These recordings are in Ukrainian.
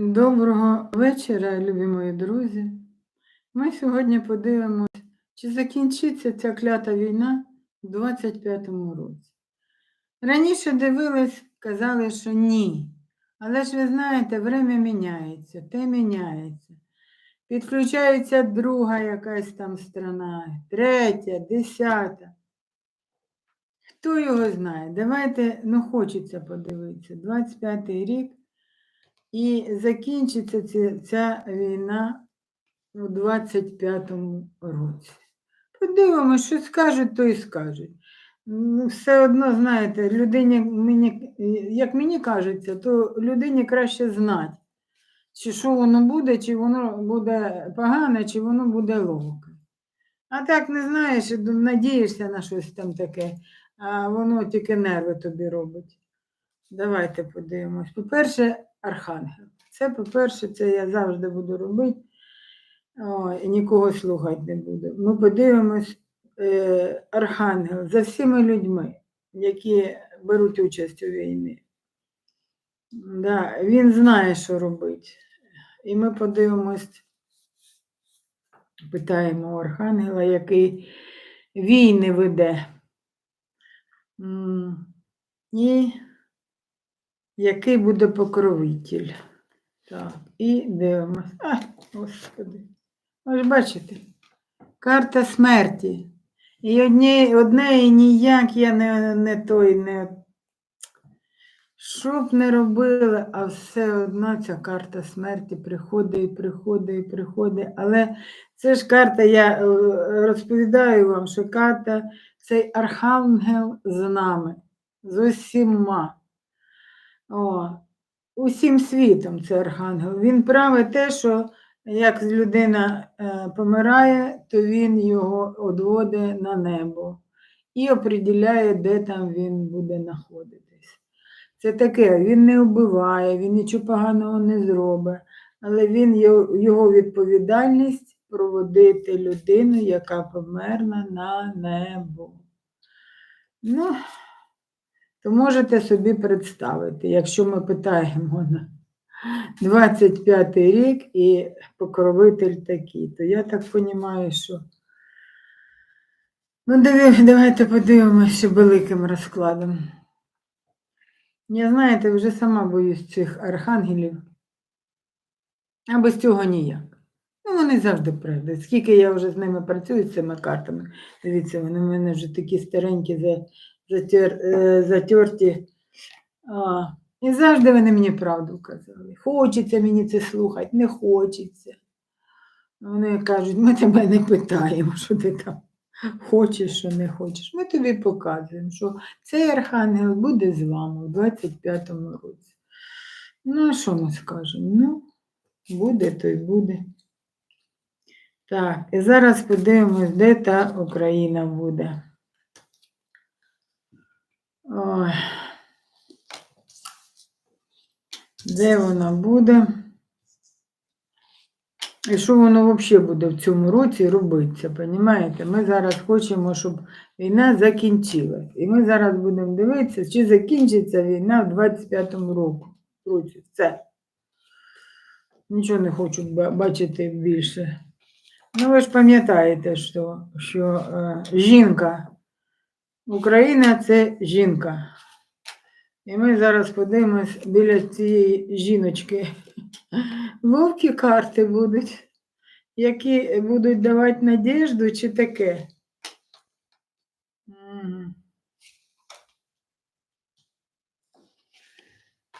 Доброго вечора, любі мої друзі. Ми сьогодні подивимось, чи закінчиться ця клята війна у 25-му році. Раніше дивились, казали, що ні. Але ж ви знаєте, время міняється, те міняється. Підключається друга якась там страна, третя, десята. Хто його знає? Давайте, ну хочеться подивитися. 25-й рік. І закінчиться ця, ця війна у 25-му році. Подивимося, що скажуть, то і скажуть. Ну, Все одно, знаєте, людині, мені, як мені кажеться, то людині краще знати, чи що воно буде, чи воно буде погане, чи воно буде ловке. А так не знаєш, надієшся на щось там таке, а воно тільки нерви тобі робить. Давайте подивимось. По-перше, архангел. Це, по-перше, це я завжди буду робити. О, і нікого слухати не буду. Ми подивимось е, архангел за всіми людьми, які беруть участь у війні. Да, він знає, що робити. І ми подивимось, питаємо у архангела, який війни веде. І який буде покровитель. Так, і дивимось. А, господи. Ось бачите, карта смерті. І одне, одне і ніяк я не, не той, не. Що б не робила, а все одно ця карта смерті приходить і приходить і приходить. Але це ж карта, я е, розповідаю вам, що карта цей архангел з нами, з усіма. О, усім світом це архангел. Він править те, що як людина е, помирає, то він його одводить на небо і оприділяє, де там він буде знаходитись. Це таке, він не вбиває, він нічого поганого не зробить, але він його відповідальність проводити людину, яка померла на небо. Ну, то можете собі представити, якщо ми питаємо на 25 рік і покровитель такий, то я так розумію, що. Ну, давайте подивимося великим розкладом. Я знаєте, вже сама боюсь цих архангелів, а без цього ніяк. Ну, вони завжди прийдуть. Скільки я вже з ними працюю, з цими картами. Дивіться, вони в мене вже такі старенькі, за- затер, е, затерті. А, і завжди вони мені правду казали. Хочеться мені це слухати, не хочеться. Вони кажуть, ми тебе не питаємо, що ти там хочеш, що не хочеш. Ми тобі показуємо, що цей архангел буде з вами у 25-му році. Ну, а що ми скажемо? Ну, буде, то й буде. Так, і зараз подивимось, де та Україна буде. Ой. Де вона буде? І що воно взагалі буде в цьому році робитися, понімаєте? Ми зараз хочемо, щоб війна закінчилась. І ми зараз будемо дивитися, чи закінчиться війна в 25-му року- році. Все. Нічого не хочу бачити більше. Ну, ви ж пам'ятаєте, що, що е, жінка, Україна це жінка. І ми зараз подивимось біля цієї жіночки. Вовкі карти будуть, які будуть давати надіжду чи таке.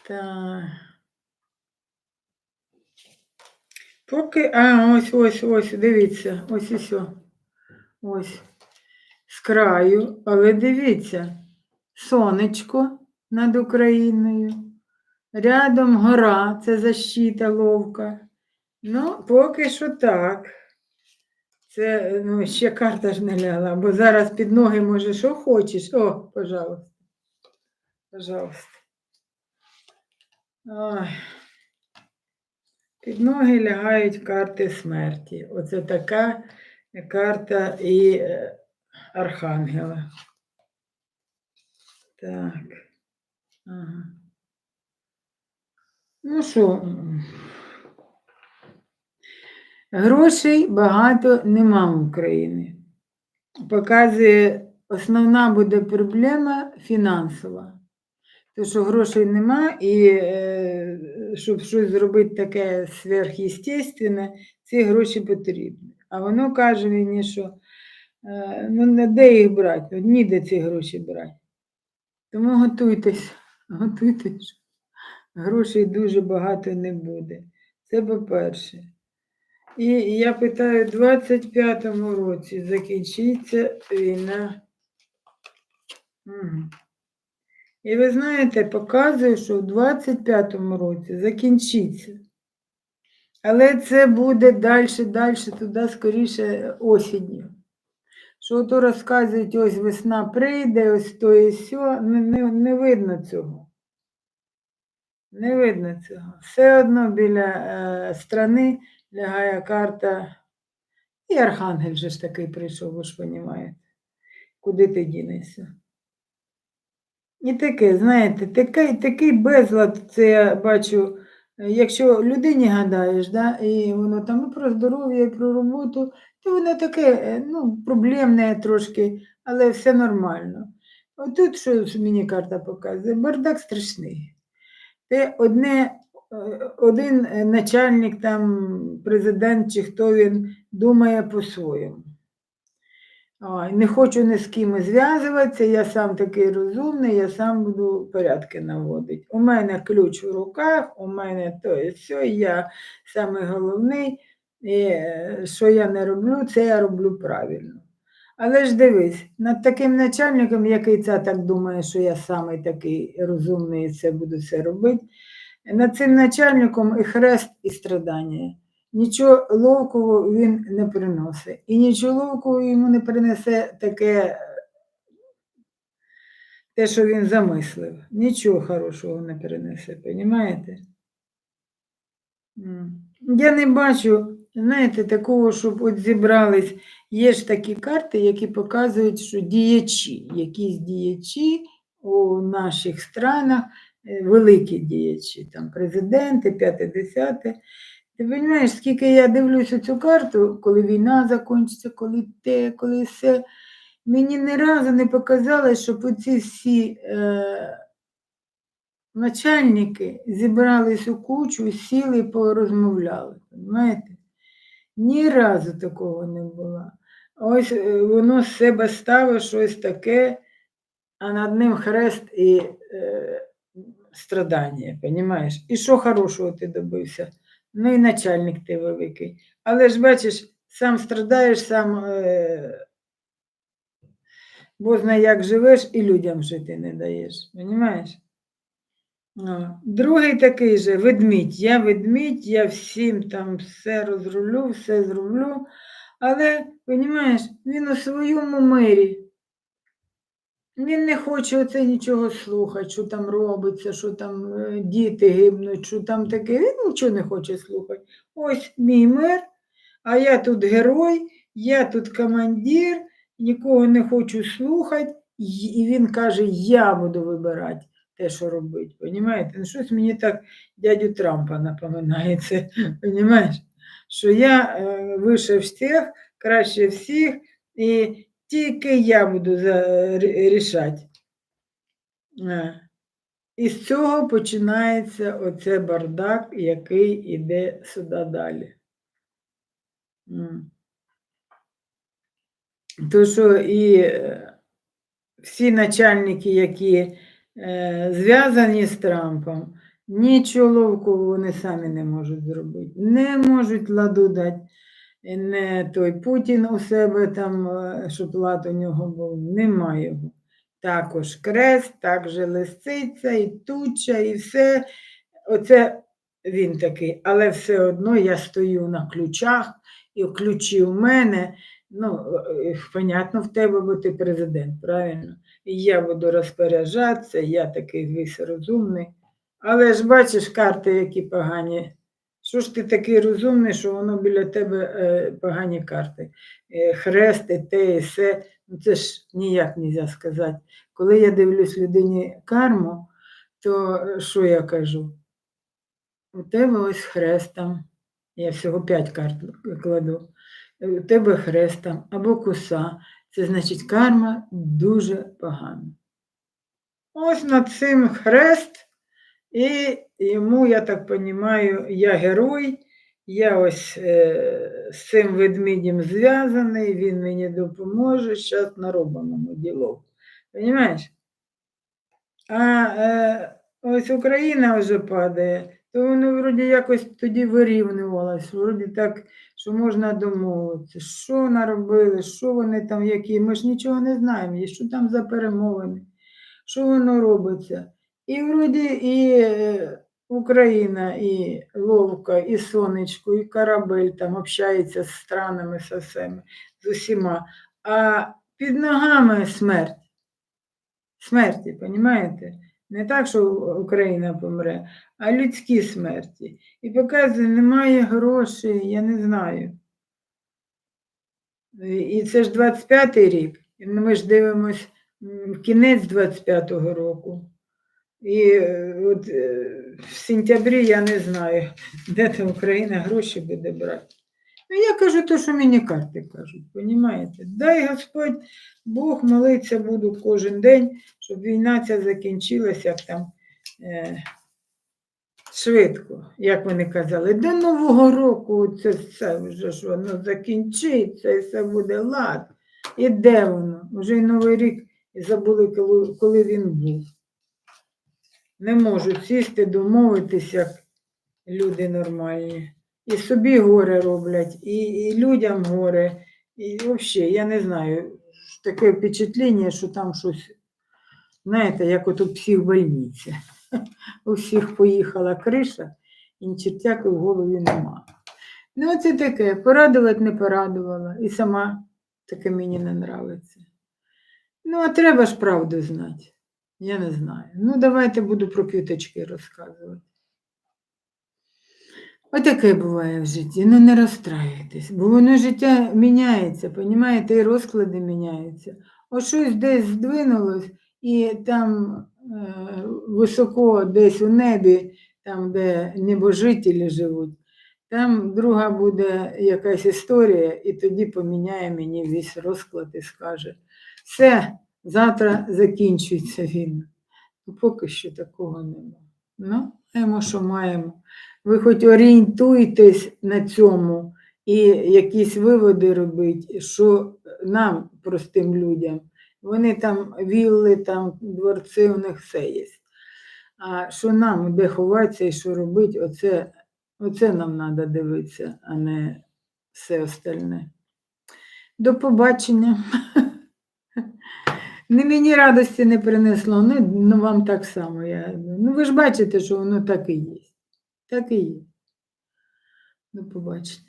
Так. Поки, а, ось, ось, ось, дивіться, ось і все. Ось. Краю, але дивіться, сонечко над Україною. Рядом гора, це защита ловка. Ну, поки що так. Це ну, ще карта ж не ляла, бо зараз під ноги може що хочеш. О, пожалуйста. Пожалуйста. Ой. Під ноги лягають карти смерті. Оце така карта і е, архангела. Так. Ага. Ну що, Грошей багато нема в Україні. Показує, основна буде проблема фінансова. Тому що грошей нема, і е, щоб щось зробити таке сверхъестественне, ці гроші потрібні. А воно каже мені, що ну, не де їх брати, ну, ніде ці гроші брати. Тому готуйтесь, готуйтесь. Грошей дуже багато не буде. Це по-перше. І я питаю, в 25-му році закінчиться війна. І ви знаєте, показує, що в 25-му році закінчиться. Але це буде далі, далі, туди скоріше осінню. Що то розказують, ось весна прийде, ось то і сьо, не, не, не видно цього. Не видно цього. Все одно біля е, страни лягає карта. І Архангель же ж такий прийшов, ви ж розумієте. Куди ти дінешся? І таке, знаєте, такий, такий безлад, це я бачу, якщо людині гадаєш, да, і воно там і про здоров'я, і про роботу, то воно таке, е, ну, проблемне трошки, але все нормально. Отут, що мені карта показує, бардак страшний. Те одне, е, один е, начальник, там, президент чи хто він думає по-своєму. Не хочу ні з ким зв'язуватися, я сам такий розумний, я сам буду порядки наводити. У мене ключ в руках, у мене то і все, я самий головний, і е, що я не роблю, це я роблю правильно. Але ж дивись, над таким начальником, який це так думає, що я самий такий розумний і це буду все робити, над цим начальником і хрест, і страдання. Нічого ловкого він не приносить. І нічого ловкого йому не принесе таке, те, що він замислив. Нічого хорошого не перенесе, розумієте? Я не бачу, знаєте, такого, щоб от зібрались. Є ж такі карти, які показують, що діячі, якісь діячі у наших странах, е, великі діячі, там президенти, п'яте, десяте. Ти розумієш, скільки я дивлюся цю карту, коли війна закінчиться, коли те, коли все. Мені ні разу не показалось, щоб оці всі е, начальники зібрались у кучу, сіли і порозмовляли. Розумієте? Ні разу такого не було. Ось е, воно з себе ставить щось таке, а над ним хрест і е, страдання, розумієш? І що хорошого ти добився? Ну і начальник ти великий. Але ж бачиш, сам страдаєш, сам е, бозна як живеш і людям жити не даєш. Розумієш? Другий такий же ведмідь. Я ведмідь, я всім там все розрулю, все зроблю. Але, розумієш, він у своєму мирі. Він не хоче оце нічого слухати, що там робиться, що там е, діти гибнуть, що там таке. Він нічого не хоче слухати. Ось мій мир, а я тут герой, я тут командир, нікого не хочу слухати. І він каже, я буду вибирати те, що робити. Понімаєте? Ну, щось мені так дядю Трампа напоминає це, понімаєш? Що я е, вище всіх, краще всіх, і тільки я буду рішати. І з цього починається оце бардак, який іде сюди далі. То, що і е, всі начальники, які е, зв'язані з Трампом, нічого ловкого вони самі не можуть зробити. Не можуть ладу дати. Не той Путін у себе там, е, щоб лад у нього був, немає його. Також крест, також лисиця, і туча, і все. Оце він такий, але все одно я стою на ключах, і ключі у мене. Ну, е, понятно, в тебе, бо ти президент, правильно? І я буду розпоряджатися, я такий весь розумний. Але ж бачиш карти, які погані. Що ж ти такий розумний, що воно біля тебе е, погані карти? Е, хрест, і те, і все. Ну, це ж ніяк не можна сказати. Коли я дивлюсь людині карму, то е, що я кажу? У тебе ось хрест там. Я всього 5 карт кладу. У тебе хрест там або коса. Це значить карма дуже погана. Ось над цим хрест, і йому, я так розумію, я герой, я ось е, з цим ведмідем зв'язаний, він мені допоможе, зараз наробимо діло. Понимаєш? А е, ось Україна вже падає, то воно вроді якось тоді вирівнювалось, вроді так, що можна домовитися. Що наробили, що вони там, які, ми ж нічого не знаємо, і що там за перемовини, що воно робиться. І вроді і е, Україна, і Ловка, і Сонечко, і корабель там общається з странами, з усіма, з усіма. А під ногами смерть. Смерті, розумієте? Не так, що Україна помре, а людські смерті. І показує, немає грошей, я не знаю. І- це ж 25-й рік. І ми ж дивимось кінець 25-го року. І е, от е, в сентябрі я не знаю, де там Україна гроші буде брати. Ну, я кажу те, що мені карти кажуть, розумієте? Дай Господь, Бог молиться буду кожен день, щоб війна ця закінчилася там е, швидко, як вони казали. До Нового року це все вже ж воно закінчиться і все буде лад. І де воно? Вже й Новий рік і забули, коли, коли він був. Не можуть сісти, домовитися, як люди нормальні. І собі горе роблять, і, і людям горе. І взагалі, я не знаю, таке впечатлення, що там щось, знаєте, як от у психбольниці. У всіх поїхала криша, і чертяки в голові нема. Ну, це таке, порадувати не порадувала, і сама таке мені не нравиться. Ну, а треба ж правду знати. Я не знаю. Ну, давайте буду про квіточки розказувати. Отаке буває в житті. Ну не розстраюйтесь, бо воно життя міняється, понімаєте, і розклади міняються. Ось щось десь здвинулось, і там е, високо десь у небі, там, де небожителі живуть, там друга буде якась історія, і тоді поміняє мені весь розклад і скаже, все, завтра закінчується війна. Ну, Поки що такого нема. Ну, маємо, що маємо. Ви хоч орієнтуйтесь на цьому і якісь виводи робіть, що нам, простим людям, вони там вілли, там дворці, у них все є. А що нам, де ховатися і що робити, оце, оце нам треба дивитися, а не все остальне. До побачення. Не мені радості не принесло, ну, ну вам так само. Я, ну ви ж бачите, що воно так і є. Так і є. До побачення.